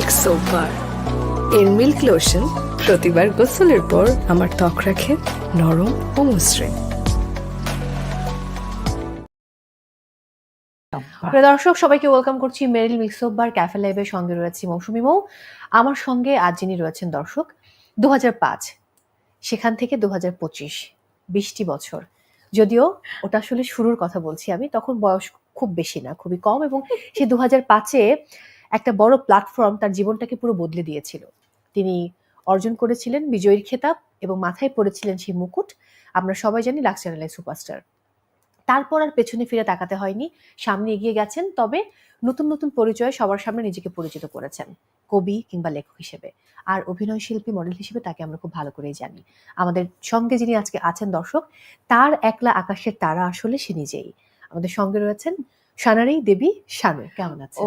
Milk soap এর milk lotion প্রতিবার গোসলের পর আমার ত্বক রাখে নরম ও মসৃণ। প্রিয় দর্শক, সবাইকে ওয়েলকাম করছি মেরিল মিক্সঅপ বার ক্যাফে লাইভের সঙ্গে রয়েছে মৌসুমি মৌ। আমার সঙ্গে আজ যিনি রয়েছেন দর্শক দু সেখান থেকে দু হাজার পঁচিশ বিশটি বছর। যদিও ওটা আসলে শুরুর কথা বলছি আমি, তখন বয়স খুব বেশি না, খুবই কম এবং সে দু হাজার পাঁচে একটা বড় প্ল্যাটফর্ম তার জীবনটাকে পুরো বদলে দিয়েছিল। তিনি অর্জন করেছিলেন বিজয়ীর খেতাব এবং মাথায় পড়েছিলেন সেই মুকুট। আমরা সবাই জানি লাক্স চ্যানেলের সুপারস্টার তারপর আর পেছনে ফিরে তাকাতে হয়নি, সামনে এগিয়ে গেছেন, তবে নতুন নতুন পরিচয়ে সবার সামনে নিজেকে পরিচিত করেছেন, কবি কিংবা লেখক হিসেবে। আর অভিনয় শিল্পী মডেল হিসেবে তাকে আমরা খুব ভালো করেই জানি। আমাদের সঙ্গে যিনি আজকে আছেন দর্শক, তার একলা আকাশের তারা আসলে সে নিজেই। আমাদের সঙ্গে রয়েছেন সানারি দেবী শানু কেমন আছে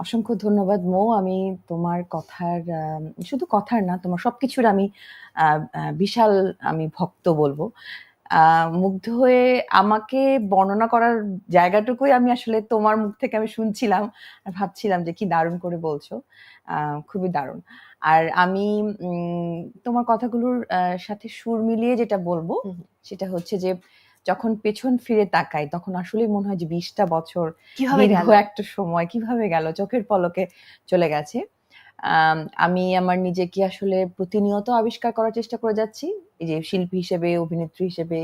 অসংখ্য ধন্যবাদ মো। আমি তোমার কথার শুধু কথার না তোমার সবকিছুর আমি আহ, আহ, বিশাল আমি ভক্ত বলব। মুগ্ধ হয়ে আমাকে বর্ণনা করার জায়গাটুকুই আমি আসলে তোমার মুখ থেকে আমি শুনছিলাম আর ভাবছিলাম যে কি দারুণ করে বলছো। খুবই দারুণ। আর আমি তোমার কথাগুলোর সাথে সুর মিলিয়ে যেটা বলব। সেটা হচ্ছে যে যখন পেছন ফিরে তাকাই তখন আসলে মনে হয় যে বিশটা বছর কীভাবে একটা সময় কীভাবে গেল? চোখের পলকে চলে গেছে। আম, আমি আমার নিজেকে আসলে প্রতিনিয়ত আবিষ্কার করার চেষ্টা করে যাচ্ছি। এই যে শিল্পী হিসেবে অভিনেত্রী হিসেবে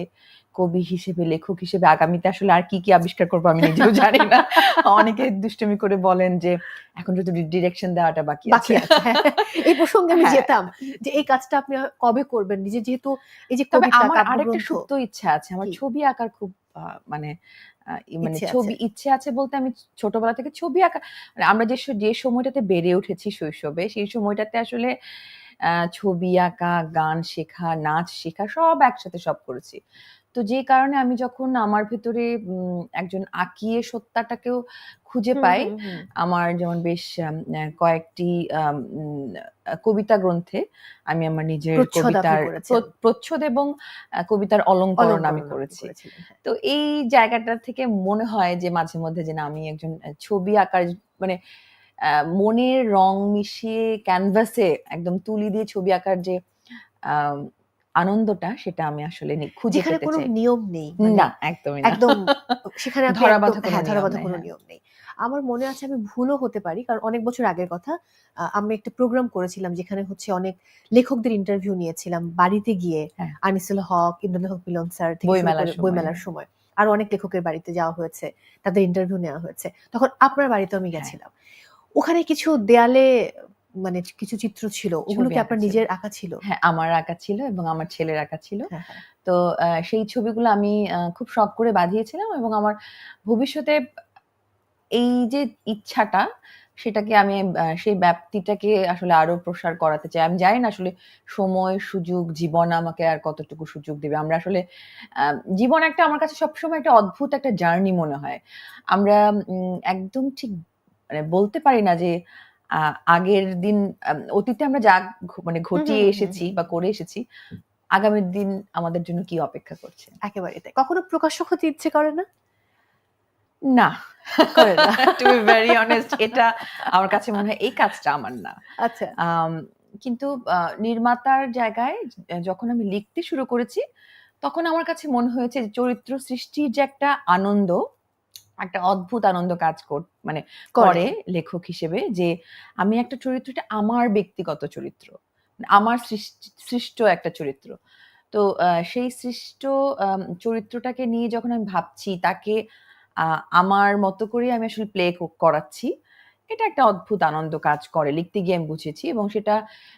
কবি হিসেবে লেখক হিসেবে আগামীতে আসলে আর কি কি আবিষ্কার করব আমি নিজেও জানি না। অনেকে দুষ্টুমি করে বলেন যে এখন শুধু ডিরেকশন দেওয়াটা বাকি আছে। হ্যাঁ। এই প্রসঙ্গে আমি হ্যাঁ। যেতাম যে এই কাজটা আপনি কবে করবেন? নিজে যেহেতু এই যে আমার আরেকটা সুপ্ত ইচ্ছা আছে। আমার ছবি আঁকার খুব মানে আহ, মানে ছবি ইচ্ছে আছে বলতে আমি ছোটবেলা থেকে ছবি আঁকা মানে আমরা যে যে সময়টাতে বেড়ে উঠেছি শৈশবে সেই সময়টাতে আসলে আহ, ছবি আঁকা গান শেখা নাচ শেখা সব একসাথে সব করেছি। তো যে কারণে আমি যখন আমার ভেতরে একজন আঁকিয়ে সত্তাটাকেও খুঁজে পাই। আমার যেমন বেশ কয়েকটি কবিতা গ্রন্থে আমি আমার নিজের কবিতার। প্রচ্ছদ এবং কবিতার অলঙ্করণ আমি করেছি হ্যাঁ। তো এই জায়গাটা থেকে মনে হয় যে মাঝে মধ্যে যে না আমি একজন ছবি আঁকার মানে আহ, মনের রং মিশিয়ে ক্যানভাসে একদম তুলি দিয়ে ছবি আঁকার যে আনন্দটা সেটা আমি আসলে খুঁজে যেখানে পেতে কোনো নিয়ম নেই মানে না একদমই না একদম সেখানে ধরাবাঁধা কোনো হ্যাঁ নিয়ম নেই, কোনো হ্যাঁ। নিয়ম নেই আমার মনে আছে আমি ভুলও হতে পারি কারণ অনেক বছর আগের কথা আমি একটা প্রোগ্রাম করেছিলাম যেখানে হচ্ছে অনেক লেখকদের ইন্টারভিউ নিয়েছিলাম বাড়িতে গিয়ে হ্যাঁ। আনিসুল হক ইমরান হক মিলন স্যার বইমেলার সময়। আর অনেক লেখকের বাড়িতে যাওয়া হয়েছে তাদের ইন্টারভিউ নেওয়া হয়েছে তখন আপনার বাড়িতে আমি। গেছিলাম ওখানে কিছু দেয়ালে মানে কিছু চিত্র ছিল ওগুলো কি আপনার নিজের আঁকা ছিল? হ্যাঁ আমার আঁকা ছিল এবং আমার ছেলের আঁকা ছিল। হ্যাঁ, হ্যাঁ। তো সেই ছবিগুলো আমি খুব শখ করে বাঁধিয়েছিলাম এবং আমার ভবিষ্যতে এই যে ইচ্ছাটা সেটাকে আমি সেই ব্যাপ্তিটাকে আসলে আরও প্রসার করাতে চাই। আমি জানি না আসলে সময় সুযোগ জীবন আমাকে আর কতটুকু সুযোগ দেবে। আমরা আসলে আহ, জীবন একটা আমার কাছে সবসময় একটা অদ্ভুত একটা জার্নি মনে হয়। আমরা উম, একদম ঠিক মানে বলতে পারি না যে আগের দিন অতীতে আমরা যা মানে ঘটিয়ে এসেছি বা করে এসেছি আগামীর দিন আমাদের জন্য কি অপেক্ষা করছে? একেবারে তাই। কখনো প্রকাশক হতে ইচ্ছে করে না? না। টু বি ভেরি অনেস্ট এটা আমার কাছে মনে হয় এই কাজটা আমার না। আচ্ছা। কিন্তু নির্মাতার জায়গায় যখন আমি লিখতে শুরু করেছি তখন আমার কাছে মনে হয়েছে চরিত্র সৃষ্টির যে একটা আনন্দ একটা অদ্ভুত আনন্দ কাজ কর মানে করে। লেখক হিসেবে যে আমি একটা চরিত্রটা আমার ব্যক্তিগত চরিত্র আমার সৃষ্ট একটা চরিত্র। তো সেই সৃষ্ট চরিত্রটাকে নিয়ে যখন আমি ভাবছি তাকে আহ, আমার মতো করে আমি আসলে প্লে করাচ্ছি এটা একটা অদ্ভুত আনন্দ কাজ করে। লিখতে গিয়ে আমি বুঝেছি এবং সেটা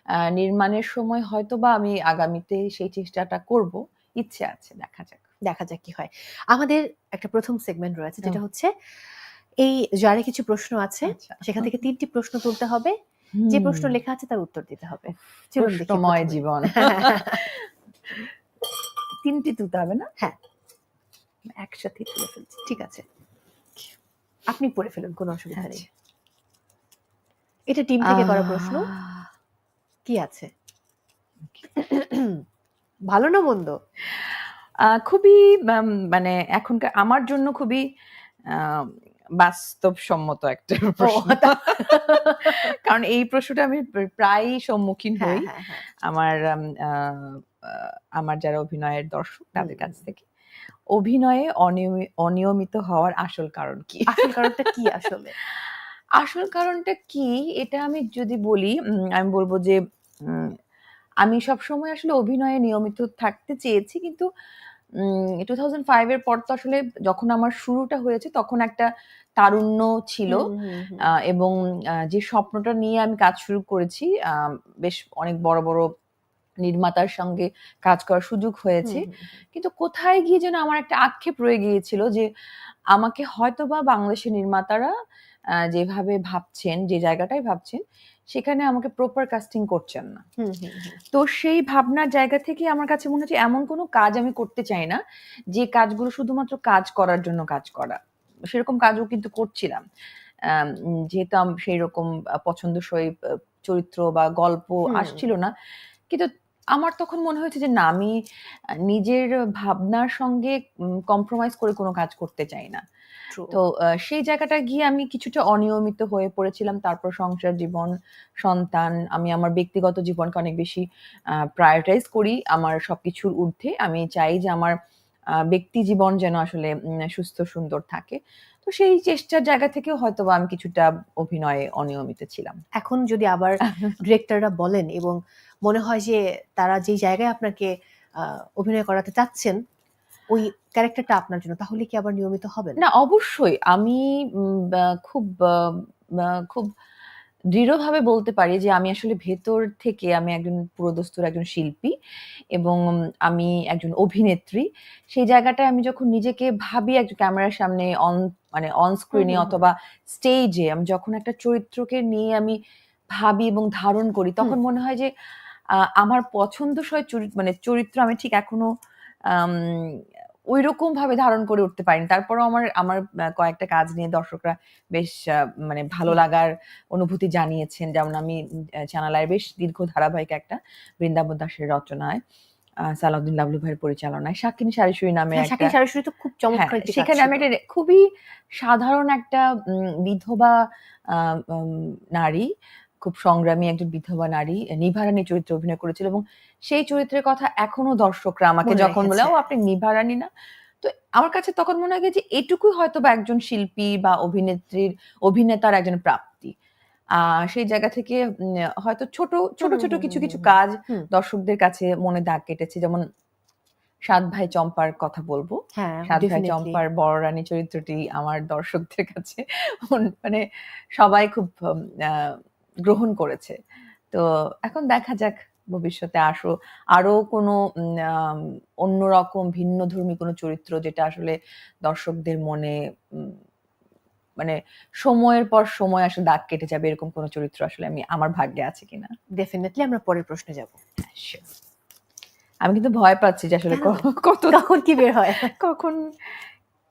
আহ, নির্মাণের সময় হয়তো বা আমি আগামীতে সেই চেষ্টাটা করব। ইচ্ছে আছে দেখা যাক। দেখা যাক কি হয়। আমাদের একটা প্রথম সেগমেন্ট রয়েছে যেটা হচ্ছে এই জারে কিছু প্রশ্ন আছে আচ্ছা। সেখান থেকে তিনটি প্রশ্ন তুলতে হবে। যে প্রশ্ন লেখা আছে তার উত্তর দিতে হবে। চলুন দেখি প্রশ্নময় জীবন। তিনটি তুলতে হবে না? হ্যাঁ। একসাথে তুলে ফেলছি। ঠিক আছে। আপনি পড়ে ফেলুন কোনো অসুবিধা নেই। আচ্ছা। এটা টিম থেকে করা প্রশ্ন। কি আছে? ভালো না মন্দ? খুবই মানে এখনকার আমার জন্য খুবই বাস্তবসম্মত একটা প্রশ্ন। কারণ এই প্রশ্নটা আমি প্র- প্রায়ই সম্মুখীন হ্যাঁ হই। হ্যাঁ হ্যাঁ। আমার আমার যারা অভিনয়ের দর্শক তাদের কাছ থেকে। অভিনয়ে অনিয়মি- অনিয়মিত হওয়ার আসল কারণ কি? আসল কারণটা কি আসলে? আসল কারণটা কি? এটা আমি যদি বলি উম, আমি বলব যে উম, আমি সবসময় আসলে অভিনয়ে নিয়মিত থাকতে চেয়েছি কিন্তু টু থাউজেন্ড ফাইভের পর তো আসলে যখন আমার শুরুটা হয়েছে তখন একটা তারুণ্য ছিল। এবং যে স্বপ্নটা নিয়ে আমি কাজ শুরু করেছি বেশ অনেক বড় বড় নির্মাতার সঙ্গে কাজ করার সুযোগ হয়েছে। কিন্তু কোথায় গিয়ে যেন আমার একটা আক্ষেপ রয়ে গিয়েছিল যে আমাকে হয়তো বা বাংলাদেশের নির্মাতারা যেভাবে ভাবছেন যে জায়গাটাই ভাবছেন সেখানে আমাকে প্রপার কাস্টিং করছেন না। তো সেই ভাবনার জায়গা থেকে আমার কাছে মনে হচ্ছে এমন কোনো কাজ আমি করতে চাই না যে কাজগুলো শুধুমাত্র কাজ করার জন্য কাজ করা সেরকম কাজও কিন্তু করছিলাম যেহেতু আমি সেই রকম পছন্দসই চরিত্র বা গল্প আসছিল না কিন্তু আমার তখন মনে হয়েছে যে না আমি নিজের ভাবনার সঙ্গে কম্প্রোমাইজ করে কোনো কাজ করতে চাই না. তো সেই জায়গাটা গিয়ে আমি কিছুটা অনিয়মিত হয়ে পড়েছিলাম। তারপর সংসার জীবন সন্তান আমি আমার ব্যক্তিগত জীবনকে অনেক বেশি প্রায়োরিটাইজ করি। আমার সবকিছুর ঊর্ধ্বে। আমি চাই যে আমার ব্যক্তি জীবন যেন আসলে সুস্থ সুন্দর থাকে। তো সেই চেষ্টার জায়গা থেকেও হয়তো আমি কিছুটা অভিনয়ে অনিয়মিত ছিলাম। এখন যদি আবার ডিরেক্টররা বলেন এবং মনে হয় যে তারা যেই জায়গায় আপনাকে আহ, অভিনয় করাতে চাচ্ছেন ওই ক্যারেক্টারটা আপনার জন্য তাহলে কি আবার নিয়মিত হবে না? অবশ্যই। আমি খুব খুব দৃঢ়ভাবে বলতে পারি যে আমি আসলে ভেতর থেকে আমি একজন পুরোদস্তুর একজন শিল্পী এবং আমি একজন অভিনেত্রী। সেই জায়গাটায় আমি যখন নিজেকে ভাবি একজন ক্যামেরার সামনে অন মানে অন স্ক্রিনে অথবা স্টেজে আমি যখন একটা চরিত্রকে নিয়ে আমি ভাবি এবং ধারণ করি তখন মনে হয় যে আমার পছন্দসই চরিত্র মানে চরিত্র আমি ঠিক এখনও ওই রকম ভাবে ধারণ করে উঠতে পারিনি। তারপরও আমার আমার কয়েকটা কাজ নিয়ে দর্শকরা বেশ মানে ভালো লাগার অনুভূতি জানিয়েছেন। যেমন আমি চ্যানেলের বেশ দীর্ঘ ধারাবাহিক একটা বৃন্দাবন দাসের রচনায় সালাউদ্দিন লাবলু ভাইয়ের পরিচালনায় সাকিন সারিসুরি নামে হ্যাঁ, শাকিন সারস্বতী তো খুব চমৎকার হ্যাঁ, কাজ সেখানে আমি একটা খুবই সাধারণ একটা বিধবা আহ, উম, নারী খুব সংগ্রামী একজন বিধবা নারী নিভারানী চরিত্রে অভিনয় করেছিল এবং সেই চরিত্রের কথা এখনও দর্শকরা আমাকে যখন বলে ও আপনি নিভারানী না? তো আমার কাছে তখন মনে হয় যে এটুকুই হয়তো বা একজন শিল্পী বা অভিনেত্রীর অভিনেতার একজন প্রাপ্তি। আহ সেই জায়গা থেকে হয়তো ছোট ছোট ছোট কিছু কিছু কাজ দর্শকদের কাছে মনে দাগ কেটেছে। যেমন সাত ভাই চম্পার কথা বলব। হ্যাঁ সাত ভাই চম্পার বড় রানী চরিত্রটি আমার দর্শকদের কাছে মানে সবাই খুব আহ, গ্রহণ করেছে। তো এখন দেখা যাক ভবিষ্যতে আসো। আরও কোনো অন্যরকম ভিন্ন ধর্মী কোনো চরিত্র যেটা আসলে দর্শকদের মনে মানে সময়ের পর সময় আসলে দাগ কেটে যাবে এরকম কোনো চরিত্র আসলে আমি আমার ভাগ্যে আছে কিনা? ডেফিনেটলি আমরা পরের প্রশ্নে যাব। আমি কিন্তু ভয় পাচ্ছি যে আসলে কত কখন কি বের হয়? কখন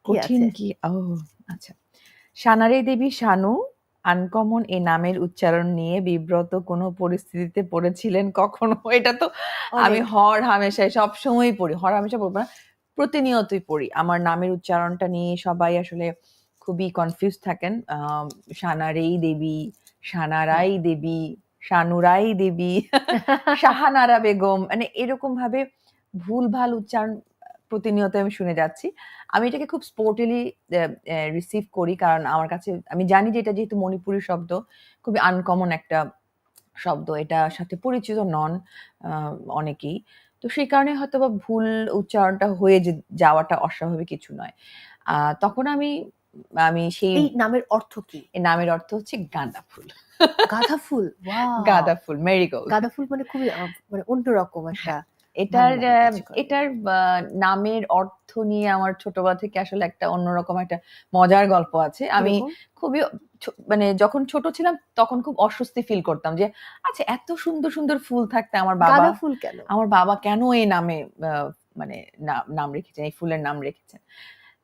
কি কঠিন কি? ও আচ্ছা। সানারে দেবী শানু আনকমন এই নামের উচ্চারণ নিয়ে বিব্রত কোনো পরিস্থিতিতে পড়েছিলেন কখনো? এটা তো আমি হর হামেশাই সব সময় পড়ি। হর হামেশা বলব না প্রতিনিয়তই পড়ি। আমার নামের উচ্চারণটা নিয়ে সবাই আসলে খুবই কনফিউজ থাকেন। সানারেই দেবী সানারাই দেবী শানুরাই দেবী সাহানারা বেগম মানে এরকম ভাবে ভুল ভালো উচ্চারণ প্রতিনিয়ত আমি শুনে যাচ্ছি। আমি এটাকে খুব স্পোর্টিলি রিসিভ করি কারণ আমার কাছে আমি জানি যে এটা যেহেতু মণিপুরি শব্দ খুবই আনকমন একটা শব্দ। এটা সাথে পরিচিত নন অনেকেই। তো সেই কারণে হয়তো বা ভুল উচ্চারণটা হয়ে যাওয়াটা অস্বাভাবিক কিছু নয়। আহ, তখন আমি আমি সেই নামের অর্থ কি? এই নামের অর্থ হচ্ছে গাঁদা ফুল। গাঁদা ফুল? গাঁদা ফুল মেরিগোল্ড গাঁদা ফুল মানে খুবই মানে অন্যরকম একটা এটার। এটার নামের অর্থ নিয়ে আমার ছোটবেলা থেকে আসলে একটা অন্যরকম একটা মজার গল্প আছে। আমি খুবই মানে যখন ছোট ছিলাম তখন খুব অস্বস্তি ফিল করতাম যে আচ্ছা এত সুন্দর সুন্দর ফুল থাকতে আমার বাবা ফুল কেন? আমার বাবা কেন এই নামে আহ, মানে নাম রেখেছেন এই ফুলের নাম রেখেছেন?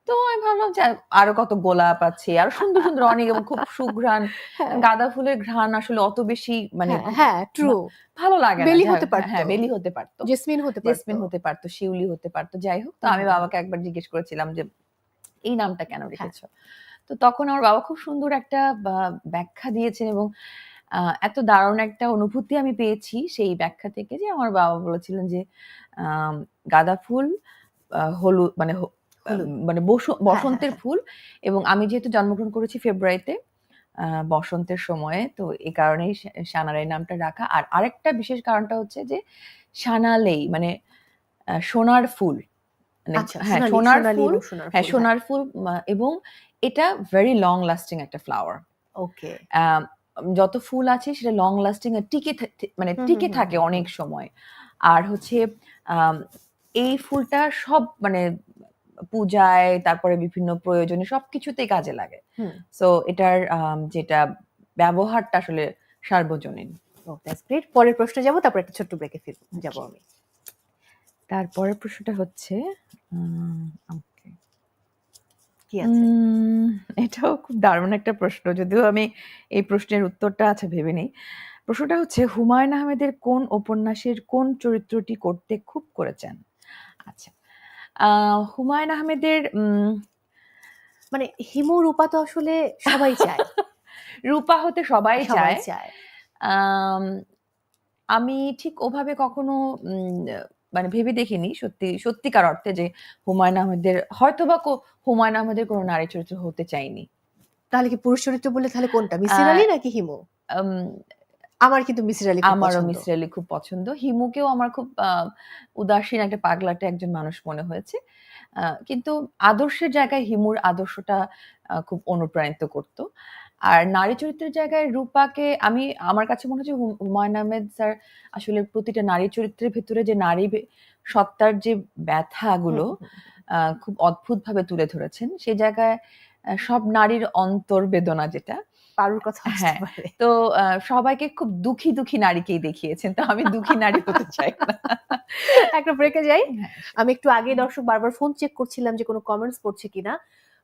তো আমি ভাবলাম যে আরও কত গোলাপ আছে আর সুন্দর সুন্দর অনেক এবং খুব সুঘ্রাণ হ্যাঁ, গাঁদা ফুলের ঘ্রাণ আসলে অত বেশি মানে হ্যাঁ, হ্যাঁ ট্রু ভালো লাগে না বেলি হতে পারতো। হ্যাঁ বেলি হতে পারতো। জেসমিন হতে জেসমিন হতে পারতো শিউলি হতে পারতো যাই হোক। তো আমি বাবাকে একবার জিজ্ঞেস করেছিলাম যে এই নামটা কেন রেখেছো? তো তখন আমার বাবা খুব সুন্দর একটা ব্যাখ্যা দিয়েছেন এবং এত দারুণ একটা অনুভূতি আমি পেয়েছি সেই ব্যাখ্যা থেকে যে আমার বাবা বলেছিলেন যে গাঁদা ফুল হলুদ মানে। মানে হ্যাঁ, বসন্তের হ্যাঁ। ফুল এবং আমি যেহেতু জন্মগ্রহণ করেছি ফেব্রুয়ারিতে বসন্তের সময়ে তো এই কারণেই সানারাই নামটা রাখা। আর আরেকটা বিশেষ কারণটা হচ্ছে যে সানালেই মানে সোনার ফুল। হ্যাঁ, সোনার ফুল এবং হ্যাঁ, সোনার ফুল এবং এটা ভেরি লং লাস্টিং একটা ফ্লাওয়ার। ওকে। যত ফুল আছে সেটা লং লাস্টিং আর টিকে মানে টিকে থাকে অনেক সময়। আর হচ্ছে এই ফুলটা সব মানে পূজায় তারপরে বিভিন্ন প্রয়োজনে সবকিছুতেই কাজে লাগে। সো এটার যেটা ব্যবহারটা আসলে সার্বজনীন। গ্রেট। পরের প্রশ্নে যাব তারপর একটা ছোট্ট ব্রেকে ফিরব যাব জি। আমি। তারপরের প্রশ্নটা হচ্ছে কি আছে? এটাও খুব দারুণ একটা প্রশ্ন। যদিও আমি এই প্রশ্নের উত্তরটা আছে ভেবে নেই। প্রশ্নটা হচ্ছে হুমায়ুন আহমেদের কোন উপন্যাসের কোন চরিত্রটি করতে খুব করেছেন? আচ্ছা। হুমায়ূন আহমেদের মানে হিমু রূপা তো আসলে সবাই চায়। রূপা হতে সবাই চায়। চায়। আমি ঠিক ওভাবে কখনো উম মানে ভেবে দেখিনি সত্যি সত্যিকার অর্থে যে হুমায়ুন আহমেদের হয়তোবা কো হুমায়ুন আহমেদের কোনো নারী চরিত্র হতে চাইনি। তাহলে কি পুরুষ চরিত্র বললে তাহলে কোনটা? মিসির আলী নাকি হিমু? আম আমার কিন্তু মিসির আলী আমারও মিসির আলী খুব পছন্দ। হিমুকেও আমার খুব উদাসীন একটা পাগলাটে একজন মানুষ মনে হয়েছে। কিন্তু আদর্শের জায়গায় হিমুর আদর্শটা খুব অনুপ্রাণিত করত। আর নারী চরিত্রের জায়গায় রূপাকে আমি আমার কাছে মনে হচ্ছে হুমায়ূন আহমেদ স্যার আসলে প্রতিটা নারী চরিত্রের ভেতরে যে নারী সত্তার যে ব্যথাগুলো খুব অদ্ভুতভাবে তুলে ধরেছেন। সেই জায়গায় সব নারীর অন্তর্বেদনা যেটা পারুর কথা হ্যাঁ। তো সবাইকে খুব দুঃখী, দুঃখী নারীকেই দেখিয়েছেন। তো আমি দুঃখী নারী হতে চাই একটা ব্রেকে যাই। হ্যাঁ। আমি একটু আগে দর্শক বারবার ফোন চেক করছিলাম যে কোনো কমেন্টস পড়ছে কিনা।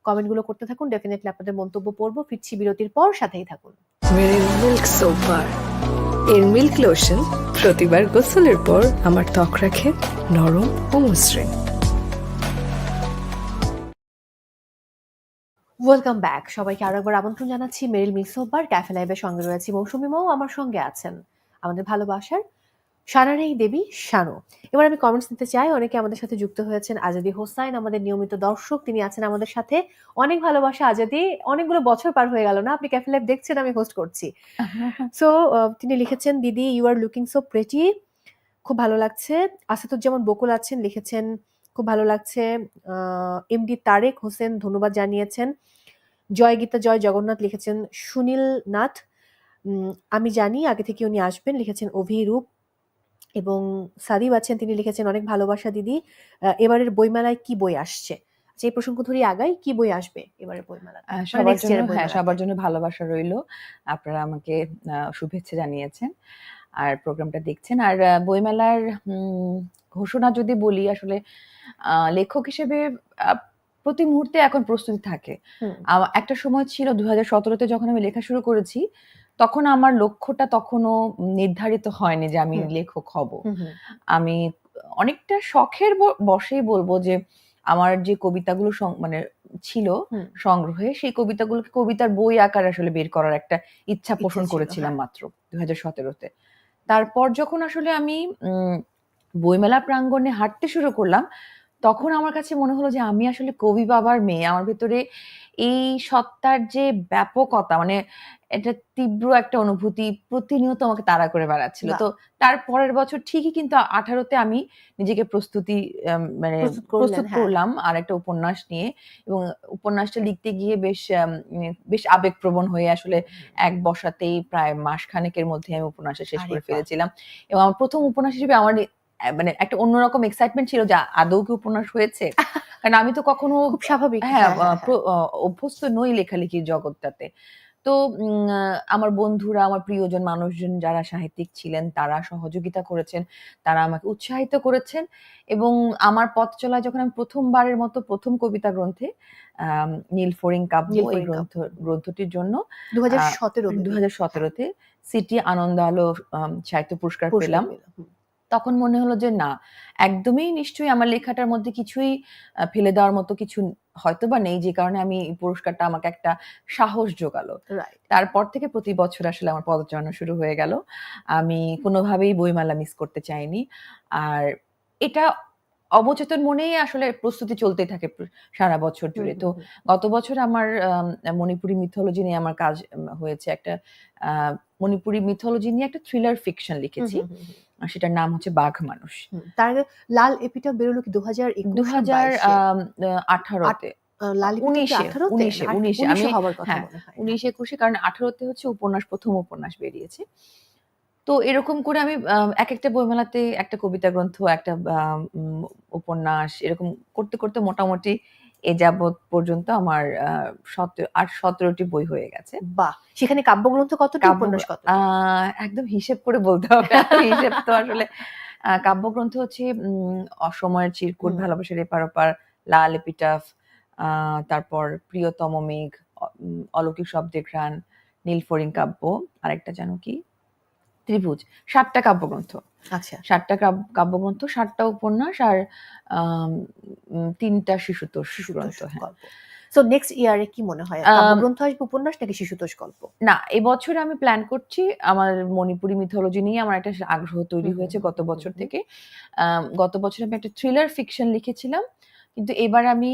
কমেন্টগুলো করতে থাকুন। ডেফিনেটলি আপনাদের মন্তব্য পড়ব। ফিরছি বিরতির পর সাথেই থাকুন। মিল্ক সোপ বার এর মিল্ক লোশন প্রতিবার গোসলের পর আমার ত্বক রাখে নরম ও মসৃণ ওয়েলকাম ব্যাক সবাইকে আরও একবার আমন্ত্রণ জানাচ্ছি মেরিল মিক্সোবার ক্যাফে লাইভের সঙ্গে রয়েছি মৌসুমী মৌ আমার সঙ্গে আছেন আমাদের ভালোবাসার সানারেই দেবী শানু। এবার আমি কমেন্টস নিতে চাই। অনেকে আমাদের সাথে যুক্ত হয়েছেন আজাদি হোসাইন আমাদের নিয়মিত দর্শক। তিনি আছেন আমাদের সাথে। অনেক ভালোবাসা আজাদি। অনেকগুলো বছর পার হয়ে গেল না? আপনি ক্যাফে লাইভ দেখছেন আমি হোস্ট করছি। সো তিনি লিখেছেন didi you are looking so pretty খুব ভালো লাগছে। আসাদুজ্জামান বকুল আছেন লিখেছেন খুব ভালো লাগছে। এমডি তারেক হোসেন ধন্যবাদ জানিয়েছেন। জয় গীতা জয় জগন্নাথ লিখেছেন সুনীল নাথ। আমি জানি আগে থেকে উনি আসবেন লিখেছেন অভিরূপ। এবং সাদিব আছেন তিনি লিখেছেন অনেক ভালোবাসা দিদি। এবারের বইমেলায় কি বই আসছে? আচ্ছা, এই প্রসঙ্গ ধরে আগাই কি বই আসবে এবারের বইমেলা সবার জন্য হ্যাঁ, সবার জন্য ভালোবাসা রইল। আপনারা আমাকে শুভেচ্ছা জানিয়েছেন। আর প্রোগ্রামটা দেখছেন। আর বইমেলার উম ঘোষণা যদি বলি আসলে লেখক হিসেবে প্রতি মুহূর্তে এখন প্রস্তুতি থাকে। একটা সময় ছিল ২০১৭ তে যখন আমি লেখা শুরু করেছি, তখন আমার লক্ষ্যটা তখনো নির্ধারিত হয়নি যে আমি লেখক হব। আমি অনেকটা শখের ব বশেই বলব যে আমার যে কবিতাগুলো মানে ছিল সংগ্রহে সেই কবিতাগুলোকে কবিতার বই আকারে আসলে বের করার একটা ইচ্ছা পোষণ করেছিলাম হ্যাঁ। মাত্র ২০১৭ তে। তারপর যখন আসলে আমি উম বইমেলা প্রাঙ্গণে হাঁটতে শুরু করলাম, তখন আমার কাছে মনে হলো যে আমি আসলে কবি বাবার মেয়ে। আমার ভেতরে এই সত্তার যে ব্যাপকতা মানে এটা তীব্র একটা অনুভূতি প্রতিনিয়ত আমাকে তাড়া করে বেড়াচ্ছিল। তো তার পরের বছর ঠিকই কিন্তু ১৮ তে আমি নিজেকে প্রস্তুতি মানে প্রস্তুত করলাম আর একটা উপন্যাস নিয়ে এবং উপন্যাসটা লিখতে গিয়ে বেশ বেশ আবেগপ্রবণ হয়ে আসলে এক বসাতেই প্রায় মাসখানেকের মধ্যে আমি উপন্যাসটা শেষ করে ফেলেছিলাম। এবং আমার প্রথম উপন্যাস হিসেবে আমার মানে একটা অন্যরকম এক্সাইটমেন্ট ছিল যে আদৌ কি উপন্যাস হয়েছে? কারণ আমি তো কখনো খুব স্বাভাবিক হ্যাঁ, হ্যাঁ, হ্যাঁ, অ অভ্যস্ত নই লেখালেখির জগৎটাতে। তো আমার বন্ধুরা, আমার প্রিয়জন মানুষজন যারা সাহিত্যিক ছিলেন তারা সহযোগিতা করেছেন। তারা আমাকে উৎসাহিত করেছেন এবং আমার পথ চলায় যখন আমি প্রথমবারের মতো প্রথম কবিতা গ্রন্থে আম নীলফড়িং কাব্য এই গ্রন্থ গ্রন্থটির জন্য ২০১৭ আ maybe। ২০১৭ তে সিটি আনন্দ আলো সাহিত্য পুরস্কার পুরস্কার পেলাম। তখন মনে হলো যে না, একদমই নিশ্চয়ই আমার লেখাটার মধ্যে কিছুই ফেলে দেওয়ার মতো কিছু হয়তো বা নেই যে কারণে আমি এই পুরস্কারটা আমাকে একটা সাহস জোগালো। তারপর থেকে প্রতি বছর আসলে আমার পদচারণা শুরু হয়ে গেল। আমি কোনোভাবেই বইমেলা মিস করতে চাইনি। আর এটা অবচেতন মনেই আসলে প্রস্তুতি চলতে থাকে সারা বছর জুড়ে। তো গত বছর আমার আম, মণিপুরি মিথোলজি নিয়ে আমার কাজ হয়েছে একটা আহ, মণিপুরি মিথোলজি নিয়ে একটা থ্রিলার ফিকশন লিখেছি। সেটার নাম হচ্ছে বাঘ মানুষ। তার লাল এপিটা বেরোলো কি দু হাজার দু হাজার আঠারোতে। উনিশে, হ্যাঁ, একুশে কারণ আঠারোতে হচ্ছে উপন্যাস প্রথম উপন্যাস বেরিয়েছে। তো এরকম করে আমি এক একটা বইমেলাতে একটা কবিতা গ্রন্থ একটা উপন্যাস এরকম করতে করতে মোটামুটি এ যাবৎ পর্যন্ত আমার আট সতেরোটি বই হয়ে গেছে। বাহ! সেখানে কাব্যগ্রন্থ কতটি কাব্য- উপন্যাস কত একদম হিসেব করে বলতে হবে। হিসেব তো আসলে আহ, কাব্যগ্রন্থ হচ্ছে উম, অসময়ের চিরকুট। ভালোবাসার এপার ওপার লাল এপিটাফ আহ, তারপর প্রিয়তম মেঘ অলৌকিক শব্দের ঘ্রাণ নীলফরিং কাব্য। আরেকটা জানো কি? ত্রিভুজ সাতটা কাব্যগ্রন্থ। আচ্ছা। সাতটা কাব্যগ্রন্থ সাতটা উপন্যাস আর তিনটা শিশুতোষ গ্রন্থ হ্যাঁ। সো নেক্সট ইয়ারে কি মনে হয়? কাব্যগ্রন্থ আসবে উপন্যাস নাকি শিশুতোষ গল্প? না এবছর আমি প্ল্যান করছি আমার মণিপুরি মিথোলজি নিয়ে আমার একটা আগ্রহ তৈরি হয়েছে গত বছর থেকে। গত বছর আমি একটা থ্রিলার ফিকশন লিখেছিলাম। কিন্তু এবার আমি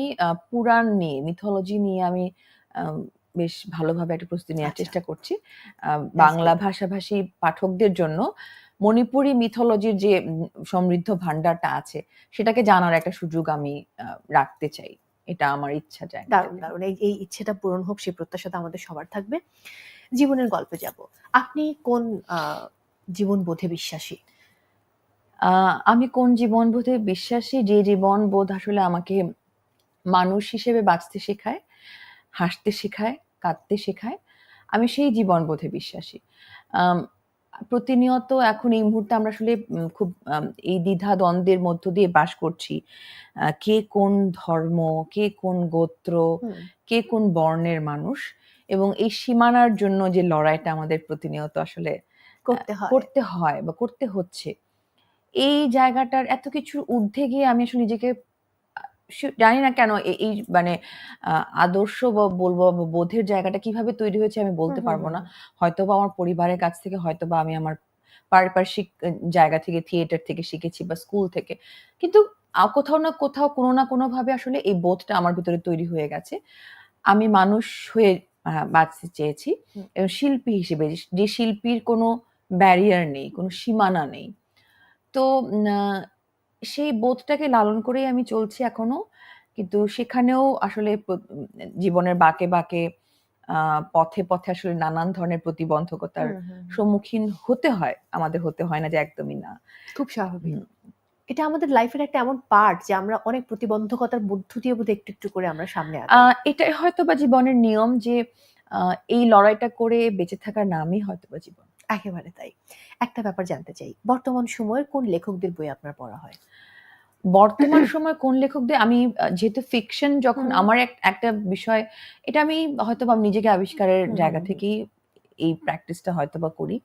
পুরাণ নিয়ে মিথোলজি নিয়ে আম, বেশ ভালোভাবে একটা প্রস্তুতি নেওয়ার আচ্ছা। চেষ্টা করছি। বাংলা ভাষাভাষী পাঠকদের জন্য মণিপুরি মিথোলজির যে সমৃদ্ধ ভান্ডারটা আছে সেটাকে জানার একটা সুযোগ আমি রাখতে চাই। এটা আমার ইচ্ছা যায় দারুণ দারুণ। এই ইচ্ছেটা পূরণ হোক সেই প্রত্যাশাটা আমাদের সবার থাকবে। জীবনের গল্পে যাব। আপনি কোন আহ, জীবনবোধে বিশ্বাসী? আহ, আমি কোন জীবন বোধে বিশ্বাসী? যে জীবনবোধ আসলে আমাকে মানুষ হিসেবে বাঁচতে শেখায় হাসতে শেখায় কাঁদতে শেখায়। আমি সেই জীবনবোধে বিশ্বাসী। প্রতিনিয়ত এখন এই মুহূর্তে আমরা আসলে খুব এই দ্বিধা দ্বন্দ্বের মধ্য দিয়ে বাস করছি। কে কোন ধর্ম কে কোন গোত্র কে কোন বর্ণের মানুষ এবং এই সীমানার জন্য যে লড়াইটা আমাদের প্রতিনিয়ত আসলে করতে হয়। করতে হয় বা করতে হচ্ছে এই জায়গাটার এত কিছুর ঊর্ধ্বে গিয়ে আমি আসলে নিজেকে জানি না কেন এই মানে আদর্শ বা বলব বোধের জায়গাটা কীভাবে তৈরি হয়েছে আমি বলতে পারব না। হয়তো বা আমার পরিবারের কাছ থেকে হয়তো বা আমি আমার পারিপার্শ্বিক জায়গা থেকে থিয়েটার থেকে শিখেছি বা স্কুল থেকে। কিন্তু কোথাও না কোথাও কোনো না কোনো ভাবে আসলে এই বোধটা আমার ভিতরে তৈরি হয়ে গেছে। আমি মানুষ হয়ে বাঁচতে চেয়েছি এবং শিল্পী হিসেবে যে- শিল্পীর কোনো ব্যারিয়ার নেই কোনো সীমানা নেই। তো সেই বোধটাকে লালন করেই আমি চলছি এখনও। কিন্তু সেখানেও আসলে জীবনের বাঁকে বাঁকে পথে পথে আসলে নানান ধরনের প্রতিবন্ধকতার। সম্মুখীন হতে হয় আমাদের হতে হয় না যে একদমই না। খুব স্বাভাবিক। এটা আমাদের লাইফের একটা এমন পার্ট যে আমরা অনেক প্রতিবন্ধকতার মধ্য দিয়ে বোধহয় একটু একটু করে আমরা সামনে আহ, এটাই হয়তো বা জীবনের নিয়ম যে আহ, এই লড়াইটা করে বেঁচে থাকার নামই হয়তো বা জীবন। একেবারে তাই। একটা ব্যাপার জানতে চাই বর্তমান সময়ের কোন লেখকদের বই আপনার পড়া হয়? বর্তমান সময় কোন লেখকদের আমি যেহেতু ফিকশন যখন আমার একটা বিষয় এটা আমি হয়তো বা নিজেকে আবিষ্কারের জায়গা থেকেই এই প্র্যাকটিসটা হয়তো বা করি।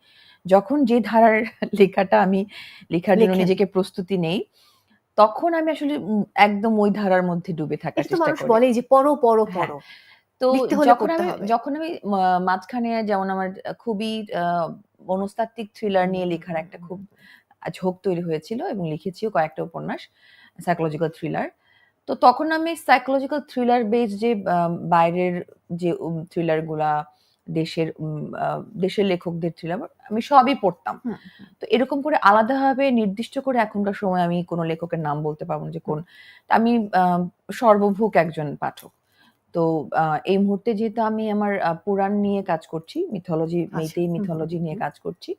যখন যে ধারার লেখাটা আমি লেখার জন্য নিজেকে প্রস্তুতি নেই তখন আমি আসলে একদম ওই ধারার মধ্যে ডুবে থাকার চেষ্টা করি। বলেই যে পড়ো পড়ো হ্যাঁ। পড়ো। তো যখন আমি যখন আমি মাঝখানে যেমন আমার খুবই আহ, মনস্তাত্ত্বিক থ্রিলার নিয়ে লেখার একটা খুব ঝোঁক তৈরি হয়েছিল এবং লিখেছিও কয়েকটা উপন্যাস সাইকোলজিক্যাল থ্রিলার তো তখন আমি সাইকোলজিক্যাল থ্রিলার বেস যে বাইরের যে থ্রিলারগুলা দেশের দেশের লেখকদের থ্রিলার আমি সবই পড়তাম। তো এরকম করে আলাদাভাবে নির্দিষ্ট করে এখনকার সময় আমি কোনো লেখকের নাম বলতে পারব না যে কোন। আমি সর্বভুক একজন পাঠক। তো এই মুহূর্তে যেহেতু আমি আমার পুরাণ নিয়ে কাজ করছি মিথোলজি মেইতেই মিথোলজি নিয়ে কাজ করছি।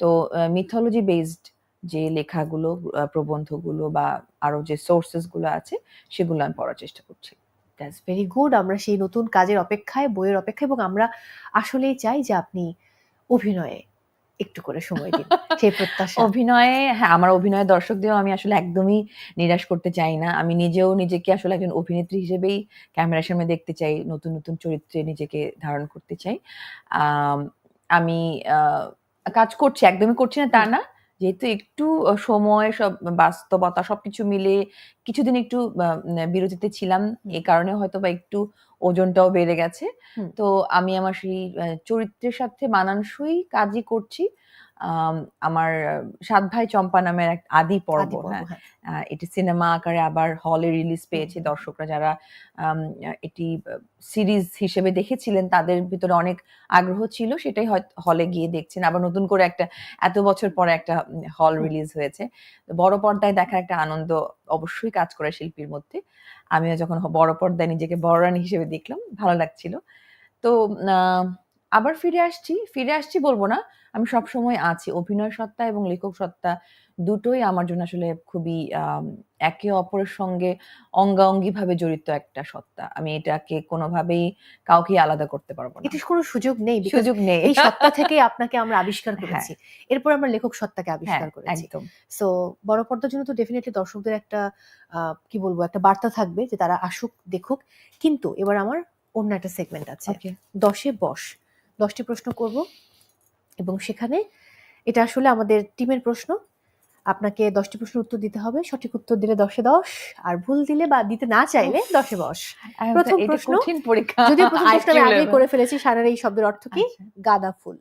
তো মিথোলজি বেসড যে লেখাগুলো প্রবন্ধগুলো বা আরও যে সোর্সেসগুলো আছে সেগুলো আমি পড়ার চেষ্টা করছি। দ্যাটস ভেরি গুড আমরা সেই নতুন কাজের অপেক্ষায় বইয়ের অপেক্ষায় এবং আমরা আসলেই চাই যে আপনি অভিনয়ে একটু করে সময় দিন। সেই প্রত্যাশা। অভিনয়ে হ্যাঁ আমার অভিনয় দর্শকদেরও আমি আসলে একদমই নিরাশ করতে চাই না। আমি নিজেও নিজেকে আসলে একজন অভিনেত্রী হিসেবেই ক্যামেরার সামনে দেখতে চাই নতুন নতুন চরিত্রে নিজেকে ধারণ করতে চাই। আম, আমি আহ, কাজ করছি একদমই করছি না তা না। যেহেতু একটু সময় সব বাস্তবতা সবকিছু মিলে কিছুদিন একটু আহ, বিরতিতে ছিলাম। এ কারণে হয়তো বা একটু ওজনটাও বেড়ে গেছে। তো আমি আমার সেই চরিত্রের সাথে মানানসই কাজই করছি। আমার সাত ভাই চম্পা নামের এক আদি পর্ব হ্যাঁ। হ্যাঁ। এটি সিনেমা আকারে আবার হলে রিলিজ পেয়েছে দর্শকরা যারা এটি সিরিজ হিসেবে দেখেছিলেন তাদের ভিতরে অনেক আগ্রহ ছিল সেটাই হয়তো হলে গিয়ে দেখছেন। আবার নতুন করে একটা এত বছর পরে একটা হল রিলিজ হয়েছে। বড় পর্দায় দেখার একটা আনন্দ অবশ্যই কাজ করে শিল্পীর মধ্যে। আমিও যখন বড় পর্দায় নিজেকে বড় রানী হিসেবে দেখলাম ভালো লাগছিল। তো আহ, আবার ফিরে আসছি ফিরে আসছি বলব না। আমি সব সময় আছি। অভিনয় সত্তা এবং লেখক সত্তা দুটোই আমার জন্য আসলে খুবই একে অপরের সঙ্গে অঙ্গাঙ্গি ভাবে জড়িত একটা সত্তা। আমি এটাকে কোনোভাবেই কাউকে আলাদা করতে পারব না। এটি কোনো সুযোগ নেই সুযোগ নেই। এই সত্তা থেকে আপনাকে আমরা আবিষ্কার হ্যাঁ। করেছি। এরপর আমরা লেখক সত্তাকে হ্যাঁ আবিষ্কার করেছি। একদম। সো বড় পর্দার জন্য তো ডেফিনেটলি দর্শকদের একটা আহ, কি বলব একটা বার্তা থাকবে যে তারা আসুক দেখুক। কিন্তু এবার আমার অন্য একটা সেগমেন্ট আছে। দশে বস। দশটি প্রশ্ন করব এবং সেখানে এটা আসলে আমাদের টিমের প্রশ্ন। আপনাকে দশটি প্রশ্নের উত্তর দিতে হবে। সঠিক উত্তর দিলে দশে দশ আর ভুল দিলে বা দিতে না চাইলে দশে দশ প্রথম এটা প্রশ্ন, কঠিন পরীক্ষা যদিও প্রথম প্রশ্ন আমি আগেই করে ফেলেছি সারার এই শব্দের অর্থ কি? আচ্ছা। গাঁদা ফুল।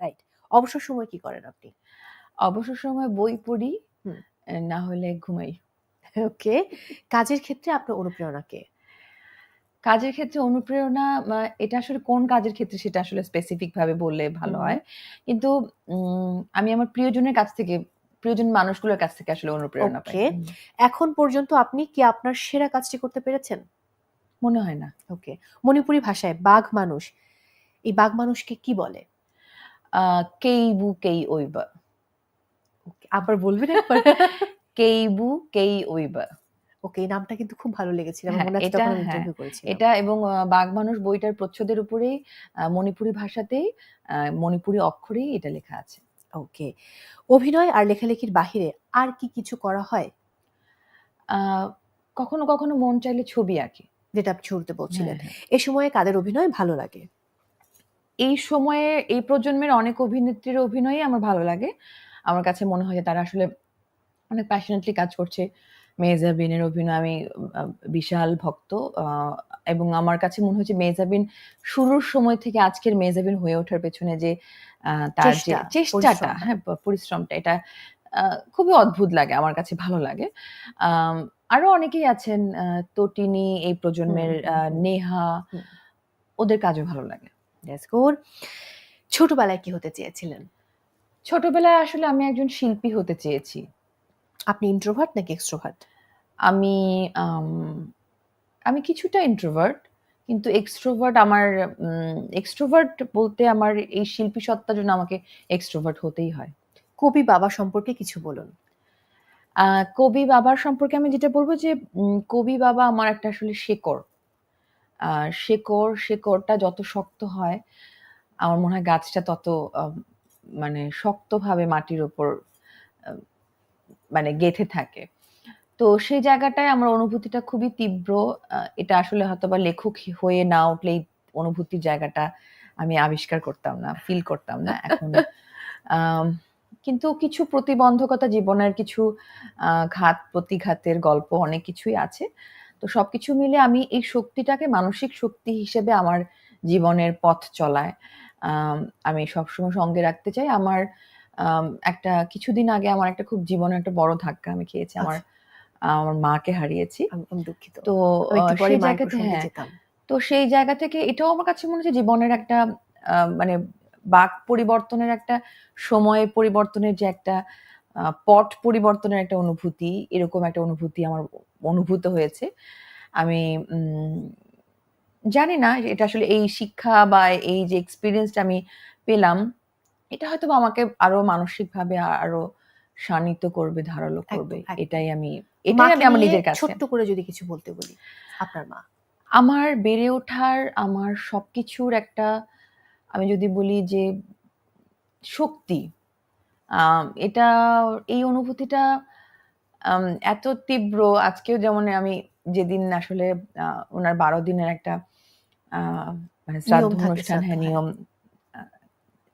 রাইট অবসর সময় কি করেন আপনি? অবসর সময় বই পড়ি। না হলে ঘুমাই। ওকে কাজের ক্ষেত্রে আপনার অনুপ্রেরণা কে? কাজের ক্ষেত্রে অনুপ্রেরণা এটা আসলে কোন কাজের ক্ষেত্রে সেটা আসলে স্পেসিফিক ভাবে বললে ভালো হুম। হয়। কিন্তু উম, আমি আমার প্রিয়জনের কাছ থেকে প্রিয়জন মানুষগুলোর কাছ থেকে আসলে অনুপ্রেরণা পাই. হুম, এখন পর্যন্ত আপনি কি আপনার সেরা কাজটি করতে পেরেছেন? মনে হয় না। ওকে। মণিপুরি ভাষায় বাঘ মানুষ এই বাঘ মানুষকে কি বলে? আহ, কেইবু কেই ওইবা আবার বলবেন একবার। কেইবু কেই ওইবা ওকে এই নামটা কিন্তু খুব ভালো লেগেছিল। আমার হ্যাঁ, মনে আছে এটা- তখন হ্যাঁ, ইন্টারভিউ করেছিলাম। এটা এবং বাঘ মানুষ বইটার প্রচ্ছদের উপরেই মণিপুরি ভাষাতেই মণিপুরি অক্ষরেই এটা লেখা আছে। ওকে অভিনয় আর লেখালেখির বাহিরে আর কি কিছু করা হয়? কখনো কখনো মন চাইলে ছবি আঁকি। যেটা আপনি শুরুতে বলছিলেন। হ্যাঁ। এ সময়ে কাদের অভিনয় ভালো লাগে? এই সময়ে এই প্রজন্মের অনেক অভিনেত্রীর অভিনয়ই আমার ভালো লাগে। আমার কাছে মনে হয় যে তারা আসলে অনেক প্যাশনেটলি কাজ করছে। মেজাবিনের অভিনয় আমি বিশাল ভক্ত এবং আমার কাছে মনে হচ্ছে মেজাবিন শুরুর সময় থেকে আজকের মেজাবিন হয়ে ওঠার পেছনে যে আহ, তার যে চেষ্টাটা হ্যাঁ পরিশ্রমটা এটা খুবই অদ্ভুত লাগে আমার কাছে ভালো লাগে। আরও অনেকেই আছেন তটিনী এই প্রজন্মের নেহা ওদের কাজও ভালো লাগে ছোটবেলায় কি হতে চেয়েছিলেন? ছোটবেলায় আসলে আমি একজন শিল্পী হতে চেয়েছি। আপনি ইন্ট্রোভার্ট নাকি এক্সট্রোভার্ট আমি আমি কিছুটা ইন্ট্রোভার্ট কিন্তু এক্সট্রোভার্ট আমার এক্সট্রোভার্ট বলতে আমার এই শিল্পী সত্তার জন্য আমাকে এক্সট্রোভার্ট হতেই হয়। কবি বাবা সম্পর্কে কিছু বলুন। কবি বাবার সম্পর্কে আমি যেটা বলব যে কবি বাবা আমার একটা আসলে শেকড়। শেকড় শেকড়টা যত শক্ত হয় আমার মনে হয় গাছটা তত মানে শক্তভাবে মাটির ওপর মানে গেঁথে থাকে। তো সেই জায়গাটায় আমার অনুভূতিটা খুবই তীব্র। এটা আসলে হয়তো বা লেখক হয়ে না উঠলে এই অনুভূতির জায়গাটা আমি আবিষ্কার করতাম না ফিল করতাম না এখন। কিন্তু কিছু প্রতিবন্ধকতা জীবনের কিছু ঘাত প্রতিঘাতের গল্প অনেক কিছুই আছে। তো সবকিছু মিলে আমি এই শক্তিটাকে মানসিক শক্তি হিসেবে আমার জীবনের পথ চলায়। আমি সবসময় সঙ্গে রাখতে চাই। আমার একটা কিছুদিন আগে আমার একটা খুব জীবনে একটা বড় ধাক্কা আমি খেয়েছি। আমার আমার মাকে হারিয়েছি। দুঃখিত। তো সেই প্রসঙ্গে হ্যাঁ তো সেই জায়গা থেকে এটাও আমার কাছে মনে হচ্ছে জীবনের একটা মানে বাক পরিবর্তনের একটা সময় পরিবর্তনের যে একটা পট পরিবর্তনের একটা অনুভূতি এরকম একটা অনুভূতি আমার অনুভূত হয়েছে। আমি উম, জানি না এটা আসলে এই শিক্ষা বা এই যে এক্সপিরিয়েন্সটা আমি পেলাম এটা হয়তো আমাকে আরও মানসিকভাবে আরও শানিত করবে ধারালো করবে এটাই আমি এটাই আমি আমার নিজের কাছে। ছোট্ট করে যদি কিছু বলতে বলি আপনার মা? আমার বেড়ে ওঠার আমার সবকিছুর একটা আমি যদি বলি যে শক্তি এটা এই অনুভূতিটা এত তীব্র। আজকেও যেমন আমি যেদিন আসলে ওনার বারো দিনের একটা মানে শ্রাদ্ধ অনুষ্ঠান হ্যাঁ। নিয়ম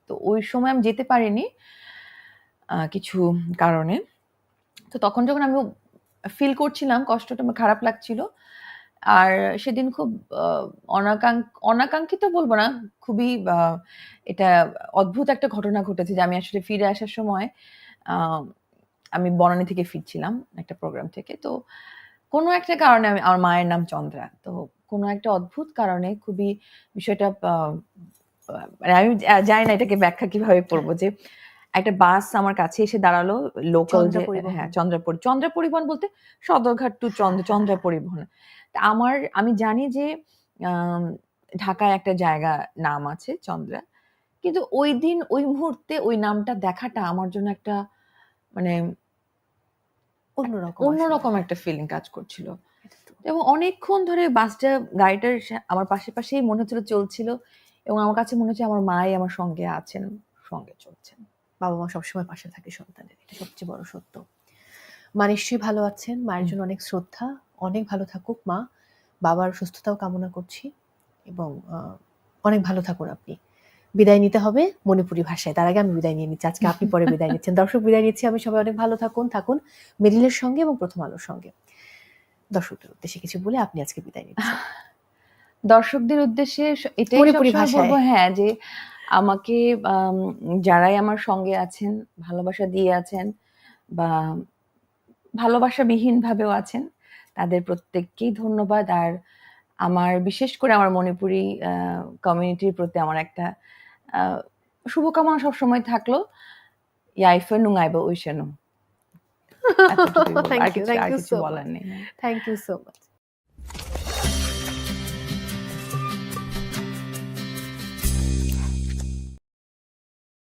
তো ওই সময় আমি যেতে পারিনি আহ, কিছু কারণে। তো তখন যখন আমি ফিল করছিলাম, কষ্টটা আমার খারাপ লাগছিল। আর সেদিন খুব অনাকাঙ্ক্ষিত বলব না, খুবই এটা অদ্ভুত একটা ঘটনা ঘটেছে যে আমি আসলে ফিরে আসার সময় আমি বনানী থেকে ফিরছিলাম একটা প্রোগ্রাম থেকে। তো কোনো একটা কারণে আমি, আমার মায়ের নাম চন্দ্রা। তো কোনো একটা অদ্ভুত কারণে খুবই বিষয়টা মানে আমি জানি না এটাকে ব্যাখ্যা কীভাবে করব যে একটা বাস আমার কাছে এসে দাঁড়াল লোকাল যে হ্যাঁ চন্দ্রা পরি- চন্দ্রা পরিবহন বলতে সদরঘাট টু চন্দ্র চন্দ্রা পরিবহন আমার আমি জানি যে ঢাকায় একটা জায়গা নাম আছে চন্দ্রা কিন্তু ওই দিন ওই মুহূর্তে ওই নামটা দেখাটা আমার জন্য একটা মানে অন্যরকম অন্যরকম একটা ফিলিং কাজ করছিল। এবং অনেকক্ষণ ধরে বাসটা গাড়িটার আমার পাশে পাশেই মনে হচ্ছিল চলছিল এবং আমার কাছে মনে হচ্ছে আমার মাই আমার সঙ্গে আছেন সঙ্গে চলছেন। বাবা মা সবসময় পাশে থাকে সন্তানের এটা সবচেয়ে বড় সত্য। মা নিশ্চয়ই ভালো আছেন মায়ের জন্য অনেক শ্রদ্ধা অনেক ভালো থাকুক মা। বাবার সুস্থতাও কামনা করছি এবং অনেক ভালো থাকুন আপনি। বিদায় নিতে হবে মণিপুরি ভাষায় তার আগে আমি বিদায় নিয়ে নিচ্ছি আজকে আপনি পরে বিদায় নিচ্ছেন। দর্শক বিদায় নিচ্ছি আমি সবাই অনেক ভালো থাকুন থাকুন মেরিলের সঙ্গে এবং প্রথম আলোর সঙ্গে। দর্শকদের উদ্দেশ্যে কিছু বলে আপনি আজকে বিদায় নিচ্ছেন। দর্শকদের উদ্দেশ্যে এটাই বলব হ্যাঁ যে আমাকে আম, যারাই আমার সঙ্গে আছেন ভালোবাসা দিয়ে আছেন বা ভালোবাসাবিহীন ভাবেও আছেন তাদের প্রত্যেককেই ধন্যবাদ। আর আমার বিশেষ করে আমার মণিপুরি কমিউনিটির প্রতি আমার একটা আহ, শুভকামনা সবসময় থাকল। ইয়াইফে নুঙাইব ওইসেনু Thank আর you, কিছু আর you কিছু so বলার নেই। Thank you so much